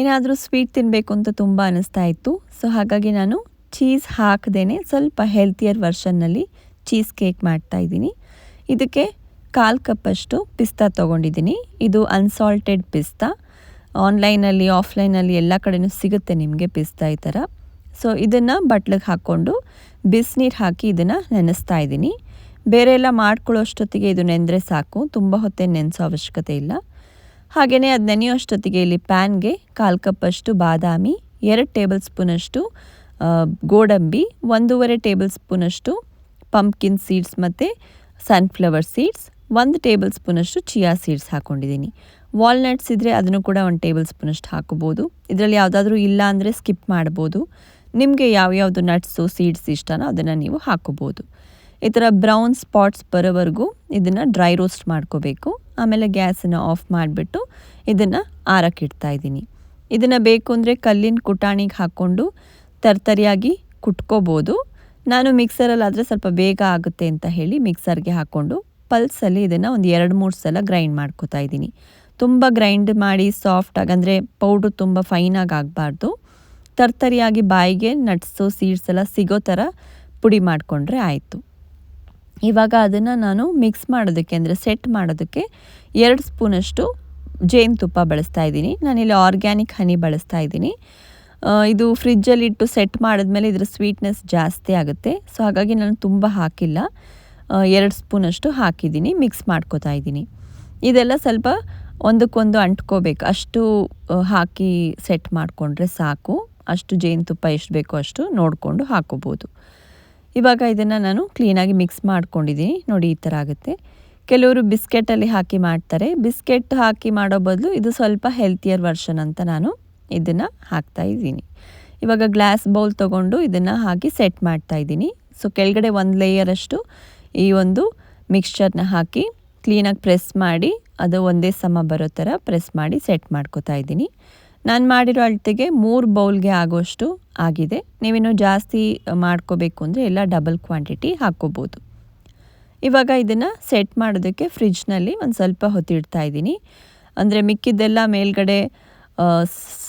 ಏನಾದರೂ ಸ್ವೀಟ್ ತಿನ್ನಬೇಕು ಅಂತ ತುಂಬ ಅನ್ನಿಸ್ತಾ ಇತ್ತು. ಸೊ ಹಾಗಾಗಿ ನಾನು ಚೀಸ್ ಹಾಕದೇನೆ ಸ್ವಲ್ಪ ಹೆಲ್ತಿಯರ್ ವರ್ಷನ್ನಲ್ಲಿ ಚೀಸ್ ಕೇಕ್ ಮಾಡ್ತಾ ಇದ್ದೀನಿ. ಇದಕ್ಕೆ ಕಾಲು ಕಪ್ಪಷ್ಟು ಪಿಸ್ತಾ ತೊಗೊಂಡಿದ್ದೀನಿ. ಇದು ಅನ್ಸಾಲ್ಟೆಡ್ ಪಿಸ್ತಾ ಆನ್ಲೈನಲ್ಲಿ ಆಫ್ಲೈನಲ್ಲಿ ಎಲ್ಲ ಕಡೆಯೂ ಸಿಗುತ್ತೆ ನಿಮಗೆ ಪಿಸ್ತಾ ಈ ಥರ ಸೊ ಇದನ್ನು ಬಟ್ಲಿಗೆ ಹಾಕ್ಕೊಂಡು ಬಿಸಿನೀರು ಹಾಕಿ ಇದನ್ನು ನೆನೆಸ್ತಾ ಇದ್ದೀನಿ. ಬೇರೆ ಎಲ್ಲ ಮಾಡ್ಕೊಳ್ಳೋಷ್ಟೊತ್ತಿಗೆ ಇದು ನೆಂದರೆ ಸಾಕು. ತುಂಬ ಹೊತ್ತೆ ನೆನೆಸೋ ಅವಶ್ಯಕತೆ ಇಲ್ಲ. ಹಾಗೆಯೇ ಅದು ನೆನೆಯೋಷ್ಟೊತ್ತಿಗೆ ಇಲ್ಲಿ ಪ್ಯಾನ್ಗೆ ಕಾಲು ಕಪ್ಪಷ್ಟು ಬಾದಾಮಿ, ಎರಡು ಟೇಬಲ್ ಸ್ಪೂನಷ್ಟು ಗೋಡಂಬಿ, ಒಂದೂವರೆ ಟೇಬಲ್ ಸ್ಪೂನಷ್ಟು ಪಂಪ್ಕಿನ್ ಸೀಡ್ಸ್ ಮತ್ತು ಸನ್ಫ್ಲವರ್ ಸೀಡ್ಸ್ ಒಂದು ಟೇಬಲ್ ಸ್ಪೂನಷ್ಟು ಚಿಯಾ ಸೀಡ್ಸ್ ಹಾಕ್ಕೊಂಡಿದ್ದೀನಿ ವಾಲ್ನಟ್ಸ್ ಇದ್ದರೆ ಅದನ್ನು ಕೂಡ ಒಂದು ಟೇಬಲ್ ಸ್ಪೂನಷ್ಟು ಹಾಕೋಬೋದು ಇದರಲ್ಲಿ ಯಾವುದಾದ್ರೂ ಇಲ್ಲ ಅಂದರೆ ಸ್ಕಿಪ್ ಮಾಡ್ಬೋದು. ನಿಮಗೆ ಯಾವ್ಯಾವುದು ನಟ್ಸು ಸೀಡ್ಸ್ ಇಷ್ಟನೋ ಅದನ್ನು ನೀವು ಹಾಕೋಬೋದು ಈ ಥರ ಬ್ರೌನ್ ಸ್ಪಾಟ್ಸ್ ಬರೋವರೆಗೂ ಇದನ್ನು ಡ್ರೈ ರೋಸ್ಟ್ ಮಾಡ್ಕೋಬೇಕು. ಆಮೇಲೆ ಗ್ಯಾಸನ್ನು ಆಫ್ ಮಾಡಿಬಿಟ್ಟು ಇದನ್ನು ಆರಕ್ಕಿಡ್ತಾ ಇದ್ದೀನಿ. ಇದನ್ನು ಬೇಕು ಅಂದರೆ ಕಲ್ಲಿನ ಕುಟಾಣಿಗೆ ಹಾಕ್ಕೊಂಡು ತರ್ತರಿಯಾಗಿ ಕುಟ್ಕೋಬೋದು. ನಾನು ಮಿಕ್ಸರಲ್ಲಾದರೆ ಸ್ವಲ್ಪ ಬೇಗ ಆಗುತ್ತೆ ಅಂತ ಹೇಳಿ ಮಿಕ್ಸರ್ಗೆ ಹಾಕ್ಕೊಂಡು ಪಲ್ಸಲ್ಲಿ ಇದನ್ನು ಒಂದು ಎರಡು ಮೂರು ಸಲ ಗ್ರೈಂಡ್ ಮಾಡ್ಕೋತಾ ಇದ್ದೀನಿ. ತುಂಬ ಗ್ರೈಂಡ್ ಮಾಡಿ ಸಾಫ್ಟಾಗಿ ಅಂದರೆ ಪೌಡ್ರು ತುಂಬ ಫೈನಾಗಿ ಆಗಬಾರ್ದು. ತರ್ತರಿಯಾಗಿ ಬಾಯಿಗೆ ನಟ್ಸು ಸೀಡ್ಸ್ ಎಲ್ಲ ಸಿಗೋ ಥರ ಪುಡಿ ಮಾಡಿಕೊಂಡ್ರೆ ಆಯಿತು. ಇವಾಗ ಅದನ್ನು ನಾನು ಮಿಕ್ಸ್ ಮಾಡೋದಕ್ಕೆ ಅಂದರೆ ಸೆಟ್ ಮಾಡೋದಕ್ಕೆ ಎರಡು ಸ್ಪೂನಷ್ಟು ಜೇನುತುಪ್ಪ ಬಳಸ್ತಾ ಇದ್ದೀನಿ. ನಾನಿಲ್ಲಿ ಆರ್ಗ್ಯಾನಿಕ್ ಹನಿ ಬಳಸ್ತಾ ಇದ್ದೀನಿ. ಇದು ಫ್ರಿಜ್ಜಲ್ಲಿಟ್ಟು ಸೆಟ್ ಮಾಡಿದ್ಮೇಲೆ ಇದರ ಸ್ವೀಟ್ನೆಸ್ ಜಾಸ್ತಿ ಆಗುತ್ತೆ. ಸೊ ಹಾಗಾಗಿ ನಾನು ತುಂಬ ಹಾಕಿಲ್ಲ. ಎರಡು ಸ್ಪೂನಷ್ಟು ಹಾಕಿದ್ದೀನಿ ಮಿಕ್ಸ್ ಮಾಡ್ಕೋತಾ ಇದ್ದೀನಿ. ಇದೆಲ್ಲ ಸ್ವಲ್ಪ ಒಂದಕ್ಕೊಂದು ಅಂಟ್ಕೋಬೇಕು. ಅಷ್ಟು ಹಾಕಿ ಸೆಟ್ ಮಾಡಿಕೊಂಡ್ರೆ ಸಾಕು. ಅಷ್ಟು ಜೇನುತುಪ್ಪ ಎಷ್ಟು ಬೇಕೋ ಅಷ್ಟು ನೋಡಿಕೊಂಡು ಹಾಕೋಬೋದು. ಇವಾಗ ಇದನ್ನು ನಾನು ಕ್ಲೀನಾಗಿ ಮಿಕ್ಸ್ ಮಾಡ್ಕೊಂಡಿದ್ದೀನಿ ನೋಡಿ ಈ ಥರ ಆಗುತ್ತೆ. ಕೆಲವರು ಬಿಸ್ಕೆಟಲ್ಲಿ ಹಾಕಿ ಮಾಡ್ತಾರೆ. ಬಿಸ್ಕೆಟ್ ಹಾಕಿ ಮಾಡೋ ಬದಲು ಇದು ಸ್ವಲ್ಪ ಹೆಲ್ತಿಯರ್ ವರ್ಷನ್ ಅಂತ ನಾನು ಇದನ್ನು ಹಾಕ್ತಾ ಇದ್ದೀನಿ. ಇವಾಗ ಗ್ಲಾಸ್ ಬೌಲ್ ತೊಗೊಂಡು ಇದನ್ನು ಹಾಕಿ ಸೆಟ್ ಮಾಡ್ತಾ ಇದ್ದೀನಿ. ಸೊ ಕೆಳಗಡೆ ಒಂದು ಲೇಯರಷ್ಟು ಈ ಒಂದು ಮಿಕ್ಸ್ಚರ್ನ ಹಾಕಿ ಕ್ಲೀನಾಗಿ ಪ್ರೆಸ್ ಮಾಡಿ ಅದು ಒಂದೇ ಸಮ ಬರೋ ಥರ ಪ್ರೆಸ್ ಮಾಡಿ ಸೆಟ್ ಮಾಡ್ಕೋತಾ ಇದ್ದೀನಿ. ನಾನು ಮಾಡಿರೋ ಅಳತೆಗೆ ಮೂರು ಬೌಲ್ಗೆ ಆಗೋಷ್ಟು ಆಗಿದೆ. ನೀವಿನ್ನೂ ಜಾಸ್ತಿ ಮಾಡ್ಕೋಬೇಕು ಅಂದರೆ ಎಲ್ಲ ಡಬಲ್ ಕ್ವಾಂಟಿಟಿ ಹಾಕ್ಕೋಬೋದು. ಇವಾಗ ಇದನ್ನು ಸೆಟ್ ಮಾಡೋದಕ್ಕೆ ಫ್ರಿಜ್ನಲ್ಲಿ ಒಂದು ಸ್ವಲ್ಪ ಹೊತ್ತಿಡ್ತಾ ಇದ್ದೀನಿ. ಅಂದರೆ ಮಿಕ್ಕಿದ್ದೆಲ್ಲ ಮೇಲ್ಗಡೆ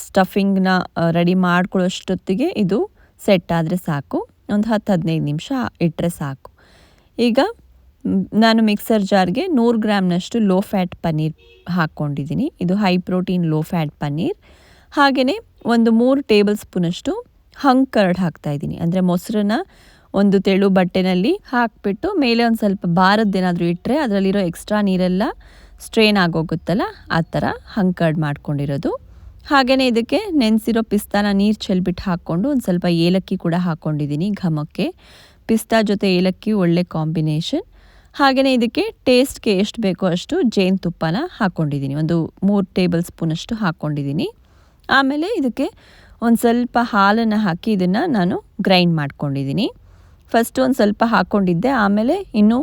ಸ್ಟಫಿಂಗ್ನ ರೆಡಿ ಮಾಡ್ಕೊಳ್ಳೋಷ್ಟೊತ್ತಿಗೆ ಇದು ಸೆಟ್ ಆದರೆ ಸಾಕು. ಒಂದು ಹತ್ತು ಹದಿನೈದು ನಿಮಿಷ ಇಟ್ಟರೆ ಸಾಕು. ಈಗ ನಾನು ಮಿಕ್ಸರ್ ಜಾರ್ಗೆ ನೂರು ಗ್ರಾಮ್ನಷ್ಟು ಲೋ ಫ್ಯಾಟ್ ಪನ್ನೀರ್ ಹಾಕ್ಕೊಂಡಿದ್ದೀನಿ. ಇದು high protein low fat paneer. ಹಾಗೆಯೇ ಒಂದು ಮೂರು ಟೇಬಲ್ ಸ್ಪೂನಷ್ಟು ಹಂಗ್ ಕರ್ಡ್ ಹಾಕ್ತಾಯಿದ್ದೀನಿ ಅಂದರೆ ಮೊಸರನ್ನ ಒಂದು ತೆಳು ಬಟ್ಟೆನಲ್ಲಿ ಹಾಕಿಬಿಟ್ಟು ಮೇಲೆ ಒಂದು ಸ್ವಲ್ಪ ಬಾರದ್ದೇನಾದರೂ ಇಟ್ಟರೆ ಅದರಲ್ಲಿರೋ ಎಕ್ಸ್ಟ್ರಾ ನೀರೆಲ್ಲ ಸ್ಟ್ರೇನ್ ಆಗೋಗುತ್ತಲ್ಲ, ಆ ಥರ ಹಂಗ್ ಕರ್ಡ್ ಮಾಡ್ಕೊಂಡಿರೋದು. ಹಾಗೆಯೇ ಇದಕ್ಕೆ ನೆನೆಸಿರೋ ಪಿಸ್ತಾನ ನೀರು ಚೆಲ್ಬಿಟ್ಟು ಹಾಕ್ಕೊಂಡು ಒಂದು ಸ್ವಲ್ಪ ಏಲಕ್ಕಿ ಕೂಡ ಹಾಕ್ಕೊಂಡಿದ್ದೀನಿ ಘಮಕ್ಕೆ. ಪಿಸ್ತಾ ಜೊತೆ ಏಲಕ್ಕಿ ಒಳ್ಳೆ ಕಾಂಬಿನೇಷನ್ ಹಾಗೆಯೇ ಇದಕ್ಕೆ ಟೇಸ್ಟ್ಗೆ ಎಷ್ಟು ಬೇಕೋ ಅಷ್ಟು ಜೇನುತುಪ್ಪನ ಹಾಕ್ಕೊಂಡಿದ್ದೀನಿ ಒಂದು ಮೂರು ಟೇಬಲ್ ಸ್ಪೂನಷ್ಟು ಹಾಕ್ಕೊಂಡಿದ್ದೀನಿ ಆಮೇಲೆ ಇದಕ್ಕೆ ಒಂದು ಸ್ವಲ್ಪ ಹಾಲನ್ನು ಹಾಕಿ ಇದನ್ನು ನಾನು ಗ್ರೈಂಡ್ ಮಾಡ್ಕೊಂಡಿದ್ದೀನಿ. ಫಸ್ಟ್ ಒಂದು ಸ್ವಲ್ಪ ಹಾಕ್ಕೊಂಡಿದ್ದೆ ಆಮೇಲೆ ಇನ್ನೂ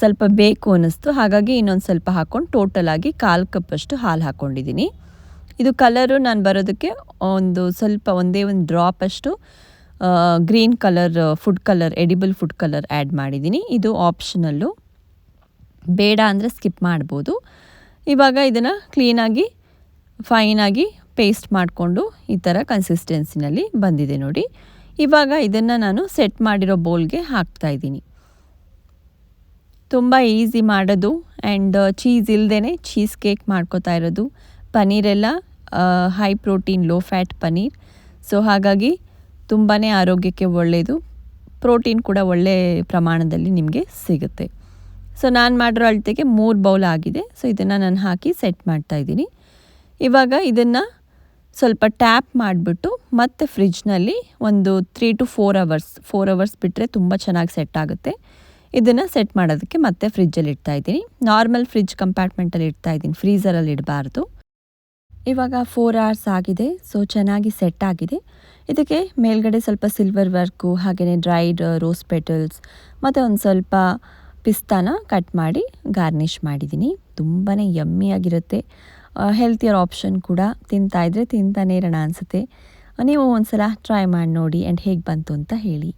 ಸ್ವಲ್ಪ ಬೇಕು ಅನ್ನಿಸ್ತು. ಹಾಗಾಗಿ ಇನ್ನೊಂದು ಸ್ವಲ್ಪ ಹಾಕ್ಕೊಂಡು ಟೋಟಲಾಗಿ ಕಾಲು ಕಪ್ಪಷ್ಟು ಹಾಲು ಹಾಕ್ಕೊಂಡಿದ್ದೀನಿ ಇದು ಕಲರು ನಾನು ಬರೋದಕ್ಕೆ ಒಂದು ಸ್ವಲ್ಪ ಒಂದೇ ಒಂದು ಡ್ರಾಪ್ ಅಷ್ಟು green colour food colour edible food colour add ಮಾಡಿದ್ದೀನಿ. ಇದು ಆಪ್ಷನಲ್ಲು ಬೇಡ ಅಂದರೆ ಸ್ಕಿಪ್ ಮಾಡ್ಬೋದು. ಇವಾಗ ಇದನ್ನು ಕ್ಲೀನಾಗಿ ಫೈನಾಗಿ ಪೇಸ್ಟ್ ಮಾಡಿಕೊಂಡು ಈ ಥರ ಕನ್ಸಿಸ್ಟೆನ್ಸಿನಲ್ಲಿ ಬಂದಿದೆ ನೋಡಿ. ಇವಾಗ ಇದನ್ನು ನಾನು ಸೆಟ್ ಮಾಡಿರೋ ಬೌಲ್ಗೆ ಹಾಕ್ತಾಯಿದ್ದೀನಿ ತುಂಬ ಈಸಿ ಮಾಡೋದು ಆ್ಯಂಡ್ ಚೀಸ್ ಇಲ್ಲದೇ ಚೀಸ್ ಕೇಕ್ ಮಾಡ್ಕೋತಾ ಇರೋದು. ಪನ್ನೀರೆಲ್ಲ high protein low fat paneer. So ಹಾಗಾಗಿ ತುಂಬಾ ಆರೋಗ್ಯಕ್ಕೆ ಒಳ್ಳೆಯದು ಪ್ರೋಟೀನ್ ಕೂಡ ಒಳ್ಳೆ ಪ್ರಮಾಣದಲ್ಲಿ ನಿಮಗೆ ಸಿಗುತ್ತೆ. ಸೊ ನಾನು ಮಾಡಿರೋ ಅಳತೆಗೆ ಮೂರು ಬೌಲ್ ಆಗಿದೆ. ಸೊ ಇದನ್ನು ನಾನು ಹಾಕಿ ಸೆಟ್ ಮಾಡ್ತಾ ಇದ್ದೀನಿ. ಇವಾಗ ಇದನ್ನು ಸ್ವಲ್ಪ ಟ್ಯಾಪ್ ಮಾಡಿಬಿಟ್ಟು ಮತ್ತೆ ಫ್ರಿಜ್ನಲ್ಲಿ ಒಂದು three to four hours four hours ಬಿಟ್ಟರೆ ತುಂಬ ಚೆನ್ನಾಗಿ ಸೆಟ್ ಆಗುತ್ತೆ. ಇದನ್ನು ಸೆಟ್ ಮಾಡೋದಕ್ಕೆ ಮತ್ತೆ ಫ್ರಿಜ್ಜಲ್ಲಿ ಇಡ್ತಾ ಇದ್ದೀನಿ. ನಾರ್ಮಲ್ ಫ್ರಿಜ್ ಕಂಪಾರ್ಟ್ಮೆಂಟಲ್ಲಿ ಇಡ್ತಾ ಇದ್ದೀನಿ. ಫ್ರೀಸರಲ್ಲಿ ಇಡಬಾರ್ದು. ಇವಾಗ ಫೋರ್ ಅವರ್ಸ್ ಆಗಿದೆ. ಸೊ ಚೆನ್ನಾಗಿ ಸೆಟ್ ಆಗಿದೆ. ಇದಕ್ಕೆ ಮೇಲ್ಗಡೆ ಸ್ವಲ್ಪ ಸಿಲ್ವರ್ ವರ್ಕು ಹಾಗೆಯೇ ಡ್ರೈಡ್ ರೋಸ್ ಪೆಟಲ್ಸ್ ಮತ್ತು ಒಂದು ಸ್ವಲ್ಪ ಪಿಸ್ತಾನ ಕಟ್ ಮಾಡಿ ಗಾರ್ನಿಷ್ ಮಾಡಿದ್ದೀನಿ. ತುಂಬಾ ಯಮ್ಮಿಯಾಗಿರುತ್ತೆ ಹೆಲ್ತಿಯರ್ ಆಪ್ಷನ್ ಕೂಡ ತಿಂತಾಯಿದ್ರೆ ತಿಂತಾನೇ ಇರೋಣ ಅನಿಸುತ್ತೆ. ನೀವು ಒಂದು ಸಲ ಟ್ರೈ ಮಾಡಿ ನೋಡಿ ಆ್ಯಂಡ್ ಹೇಗೆ ಬಂತು ಅಂತ ಹೇಳಿ.